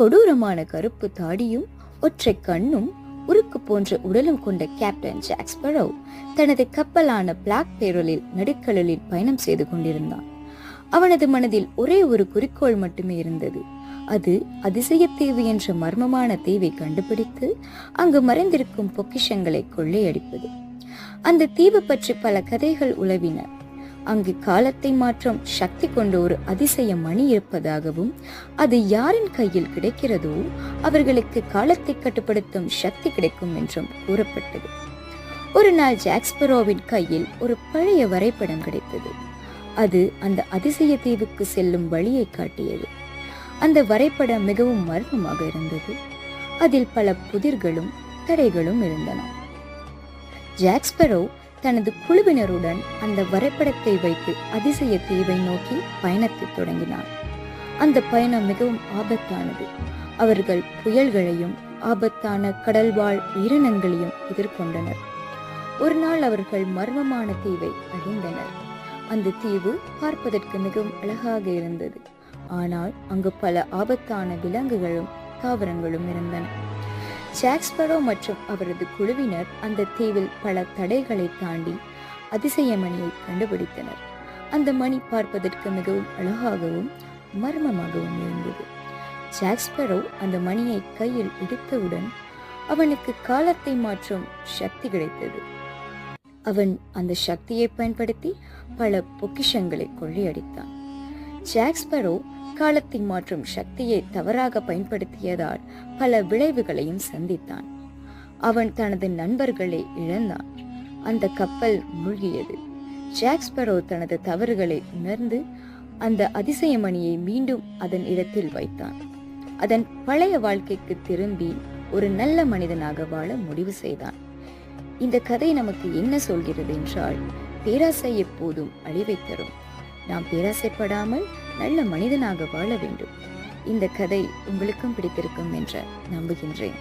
கொடூரமான கருப்பு தாடியும் ஒற்றை கண்ணும் உருக்கு போன்ற உடலும் கொண்ட கேப்டன் ஜாக்ஸ்பரோ தனது கப்பலான பிளாக் பேரலில் நடுக்கடலில் பயணம் செய்து கொண்டிருந்தான். அவனது மனதில் ஒரே ஒரு குறிக்கோள் மட்டுமே இருந்தது. அது அதிசயத்தீவு என்ற மர்மமான தீவை கண்டுபிடித்து அங்கு மறைந்திருக்கும் பொக்கிஷங்களை கொள்ளையடிப்பது. அந்த தீவு பற்றி பல கதைகள் உளவின அங்கு காலத்தை மாற்றும் சக்தி கொண்ட ஒரு அதிசய மணி இருப்பதாகவும் அது யாரின் கையில் கிடைக்கிறதோ அவர்களுக்கு காலத்தை கட்டுப்படுத்தும் சக்தி கிடைக்கும் என்றும் கூறப்பட்டது. ஒரு நாள் ஜாக்ஸ்பரோவின் கையில் ஒரு பழைய வரைபடம் கிடைத்தது. அது அந்த அதிசய தீவுக்கு செல்லும் வழியை காட்டியது. அந்த வரைபடம் மிகவும் மர்மமாக இருந்தது. அதில் பல புதிர்களும் தடைகளும் இருந்தன. ஜாக்ஸ்பரோ தனது குழுவினருடன் அந்த வரைபடத்தை வைத்து அதிசய தீவை நோக்கி பயணத்தை தொடங்கினார். அந்த பயணம் மிகவும் ஆபத்தானது. அவர்கள் புயல்களையும் ஆபத்தான கடல்வாழ் உயிரினங்களையும் எதிர்கொண்டனர். ஒரு நாள் அவர்கள் மர்மமான தீவை அடைந்தனர். அந்த தீவு பார்ப்பதற்கு மிகவும் அழகாக இருந்தது. ஆனால் அங்கு பல ஆபத்தான விலங்குகளும் தாவரங்களும் இருந்தன. ஜாக்ஸ்பரோ மற்றும் அவரது குழுவினர் அந்த தீவில் பல தடைகளை தாண்டி அதிசய மணியை கண்டுபிடித்தனர். அந்த மணி பார்ப்பதற்கு மிகவும் அழகாகவும் மர்மமாகவும் இருந்தது. ஜாக்ஸ்பரோ அந்த மணியை கையில் எடுத்தவுடன் அவனுக்கு காலத்தை மாற்றும் சக்தி கிடைத்தது. அவன் அந்த சக்தியை பயன்படுத்தி பல பொக்கிஷங்களை கொள்ளையடித்தான். ஜாக்ஸ்பரோ காலத்தை மாற்றும் சக்தியை தவறாக பயன்படுத்தியதால் பல விளைவுகளையும் சந்தித்தான். அவன் தனது நண்பர்களை இழந்தான். அந்த கப்பல் மூழ்கியது. ஜாக்ஸ்பரோ தனது தவறுகளை உணர்ந்து அந்த அதிசயமணியை மீண்டும் அதன் இடத்தில் வைத்தான். அதன் பழைய வாழ்க்கைக்கு திரும்பி ஒரு நல்ல மனிதனாக வாழ முடிவு செய்தான். இந்த கதை நமக்கு என்ன சொல்கிறது என்றால் பேராசை எப்போதும் அழிவை தரும். நாம் பேராசைப்படாமல் நல்ல மனிதனாக வாழ வேண்டும். இந்த கதை உங்களுக்கும் பிடித்திருக்கும் என்று நம்புகின்றேன்.